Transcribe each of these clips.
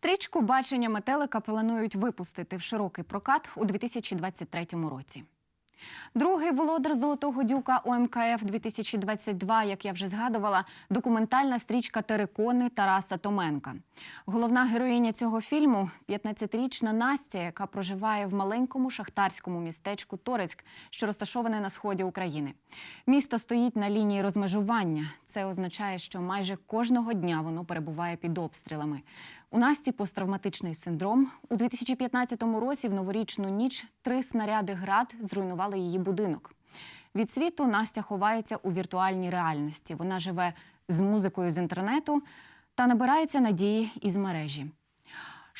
Стрічку бачення метелика планують випустити в широкий прокат у 2023 році. Другий володар Золотого дюка ОМКФ 2022, як я вже згадувала, документальна стрічка Терекони Тараса Томенка. Головна героїня цього фільму 15-річна Настя, яка проживає в маленькому шахтарському містечку Торецьк, що розташоване на сході України. Місто стоїть на лінії розмежування. Це означає, що майже кожного дня воно перебуває під обстрілами. У Насті посттравматичний синдром. У 2015 році в новорічну ніч три снаряди град зруйнували її будинок. Від світу Настя ховається у віртуальній реальності. Вона живе з музикою з інтернету та набирається надії із мережі.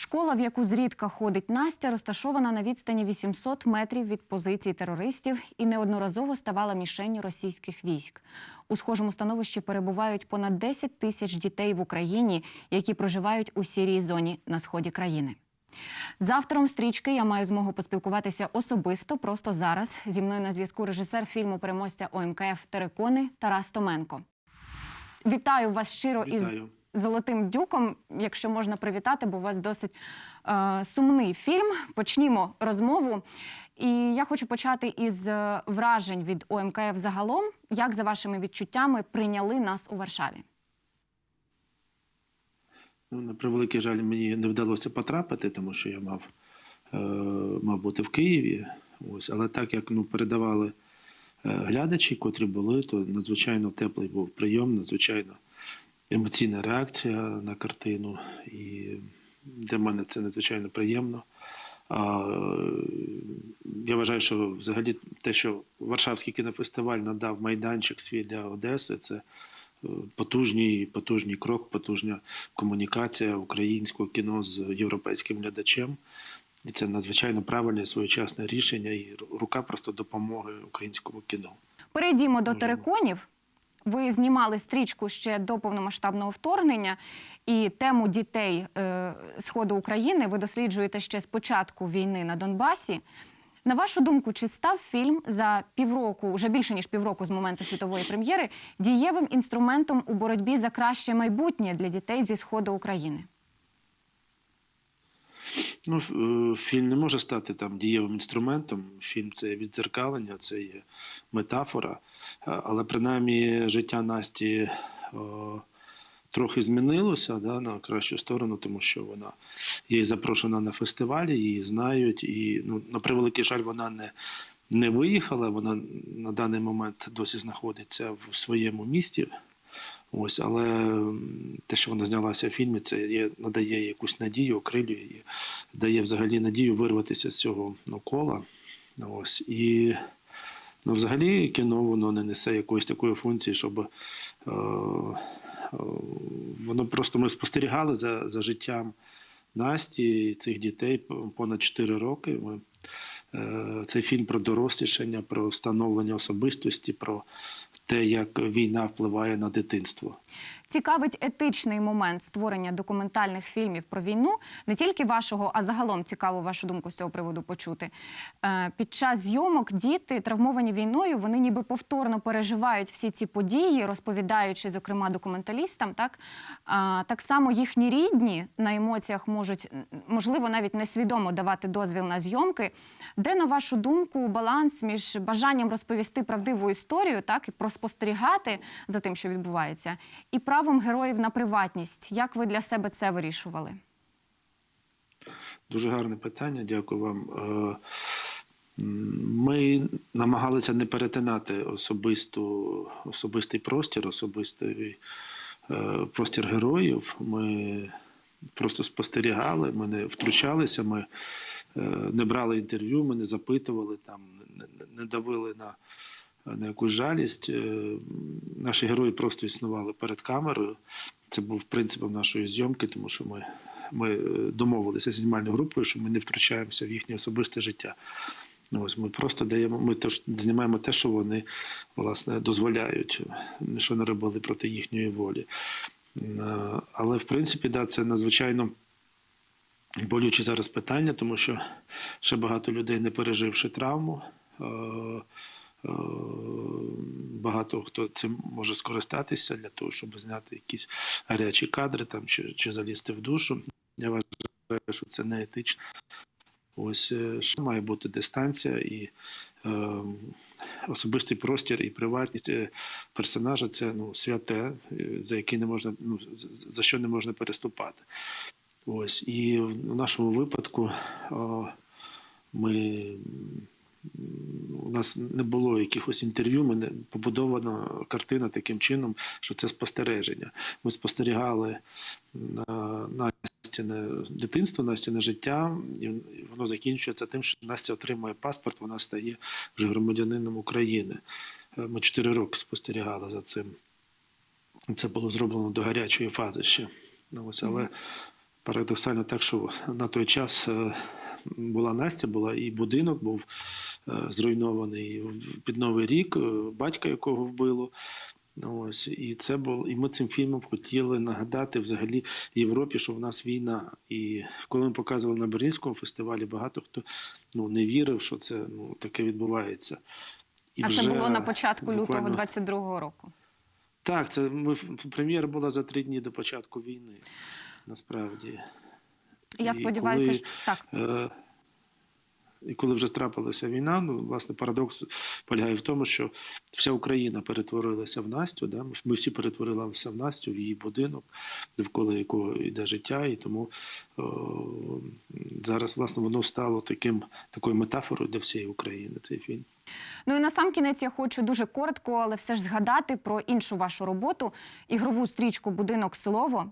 Школа, в яку зрідка ходить Настя, розташована на відстані 800 метрів від позицій терористів і неодноразово ставала мішенню російських військ. У схожому становищі перебувають понад 10 тисяч дітей в Україні, які проживають у сірій зоні на сході країни. З автором стрічки я маю змогу поспілкуватися особисто просто зараз. Зі мною на зв'язку режисер фільму переможця ОМКФ Терекони Тарас Томенко. Вітаю вас щиро із Вітаю. Золотим дюком, якщо можна привітати, бо у вас досить е, сумний фільм. Почнімо розмову. І я хочу почати із е, вражень від ОМКФ загалом. Як за вашими відчуттями прийняли нас у Варшаві? Ну, на превеликий жаль, мені не вдалося потрапити, тому що я мав, е, мав бути в Києві. Ось, але так як ну, передавали е, глядачі, котрі були, то надзвичайно теплий був прийом, надзвичайно емоційна реакція на картину. І для мене це надзвичайно приємно. Я вважаю, що взагалі те, що Варшавський кінофестиваль надав майданчик свій для Одеси, це е, потужний, потужний крок, потужна комунікація українського кіно з європейським глядачем. І це надзвичайно правильне своєчасне рішення і рука просто допомоги українському кіно. Перейдімо до Можемо. териконів. Ви знімали стрічку ще до повномасштабного вторгнення, і тему дітей е, Сходу України ви досліджуєте ще з початку війни на Донбасі. На вашу думку, чи став фільм за півроку, вже більше ніж півроку з моменту світової прем'єри, дієвим інструментом у боротьбі за краще майбутнє для дітей зі сходу України? Ну, е, фільм не може стати там дієвим інструментом. Фільм це віддзеркалення, це є метафора. Але принаймні життя Насті о, трохи змінилося да, на кращу сторону, тому що вона є запрошена на фестивалі, її знають. І ну, на превеликий жаль, вона не, не виїхала. Вона на даний момент досі знаходиться в своєму місті. Ось, але те, що вона знялася в фільмі, це є, надає якусь надію, окрилює її, дає взагалі надію вирватися з цього ну, кола. Ось. І ну, взагалі кіно воно не несе якоїсь такої функції, щоб е, е, воно просто ми спостерігали за, за життям Насті і цих дітей понад 4 роки. Ми, е, цей фільм про дорослішання, про становлення особистості, про те, як війна впливає на дитинство. Цікавить етичний момент створення документальних фільмів про війну, не тільки вашого, а загалом цікаво вашу думку з цього приводу почути. Е, Під час зйомок діти, травмовані війною, вони ніби повторно переживають всі ці події, розповідаючи, зокрема, документалістам. Так, так само їхні рідні на емоціях можуть, можливо, навіть несвідомо давати дозвіл на зйомки. Де, на вашу думку, баланс між бажанням розповісти правдиву історію, так і проспостерігати за тим, що відбувається, і правом героїв на приватність? Як ви для себе це вирішували? Дуже гарне питання, дякую вам. Е, Ми намагалися не перетинати особисту, особистий простір, особистий е, простір героїв. Ми просто спостерігали, ми не втручалися, ми е, не брали інтерв'ю, ми не запитували, там, не, давили на, на якусь жалість. Е, Наші герої просто існували перед камерою. Це був принципом нашої зйомки, тому що ми, ми е, домовилися з знімальною групою, що ми не втручаємося в їхнє особисте життя. Ось ми просто даємо, ми теж знімаємо те, що вони власне дозволяють, що не робили проти їхньої волі. Е, Але в принципі, да, це надзвичайно болюче зараз питання, тому що ще багато людей, не переживши травму. Е, е, Багато хто цим може скористатися для того, щоб зняти якісь гарячі кадри там, чи, чи залізти в душу. Я вважаю, що це не етично. Ось е, що має бути дистанція і е, особистий простір і приватність е, персонажа це ну, святе, е, за яке не можна, ну, за що не можна переступати. Ось. І в нашому випадку о, ми, у нас не було якихось інтерв'ю, ми не побудована картина таким чином, що це спостереження. Ми спостерігали на Настіне дитинство, Настіне життя, і воно закінчується тим, що Настя отримує паспорт, вона стає вже громадянином України. Е, Ми чотири роки спостерігали за цим. Це було зроблено до гарячої фази ще. Ну, ось, але парадоксально так, що на той час е, була Настя, була і будинок був е, зруйнований під Новий рік, е, батька якого вбило. Ось, і це було, і ми цим фільмом хотіли нагадати взагалі Європі, що в нас війна. І коли ми показували на Берлінському фестивалі, багато хто ну, не вірив, що це ну, таке відбувається. І а це було на початку лютого буквально- 22-го року. так, це ми прем'єра була за три дні до початку війни. Насправді. Я І сподіваюся, коли, що так. Е, і коли вже трапилася війна, ну власне парадокс полягає в тому, що вся Україна перетворилася в Настю. Да? Ми- всі перетворилися в Настю, в її будинок, довкола якого йде життя, і тому о, зараз власне воно стало таким такою метафорою для всієї України. Цей фільм. Ну і на сам кінець я хочу дуже коротко, але все ж згадати про іншу вашу роботу ігрову стрічку Будинок Слово.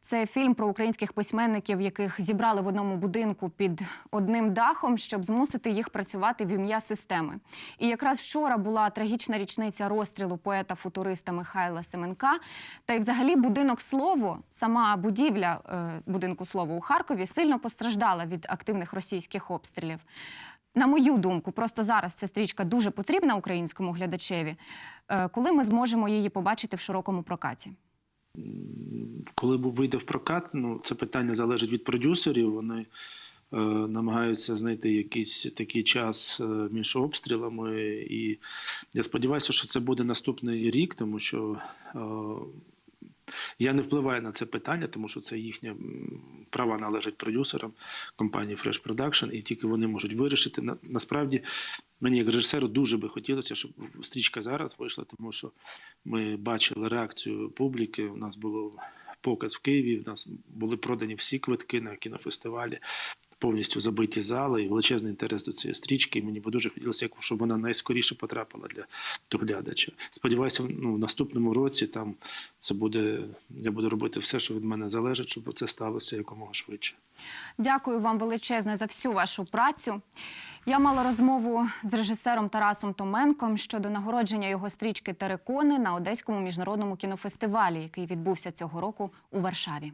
Це фільм про українських письменників, яких зібрали в одному будинку під одним дахом, щоб змусити їх працювати в ім'я системи. І якраз вчора була трагічна річниця розстрілу поета-футуриста Михайла Семенка. Та й взагалі будинок слово, сама будівля е, будинку слово у Харкові сильно постраждала від активних російських обстрілів. На мою думку, просто зараз ця стрічка дуже потрібна українському глядачеві. Е, Коли ми зможемо її побачити в широкому прокаті? коли вийде в прокат, ну це питання залежить від продюсерів. Вони е, намагаються знайти якийсь такий час е, між обстрілами. І я сподіваюся, що це буде наступний рік, тому що е, я не впливаю на це питання, тому що це їхня права належать продюсерам компанії Fresh Production, і тільки вони можуть вирішити. Насправді, мені як режисеру дуже би хотілося, щоб стрічка зараз вийшла, тому що ми бачили реакцію публіки. У нас було показ в Києві. У нас були продані всі квитки на кінофестивалі, повністю забиті зали і величезний інтерес до цієї стрічки. І мені би дуже хотілося, щоб вона найскоріше потрапила для до глядача. Сподіваюся, ну, в наступному році там це буде. Я буду робити все, що від мене залежить, щоб це сталося якомога швидше. Дякую вам величезне за всю вашу працю. Я мала розмову з режисером Тарасом Томенком щодо нагородження його стрічки Терекони на Одеському міжнародному кінофестивалі, який відбувся цього року у Варшаві.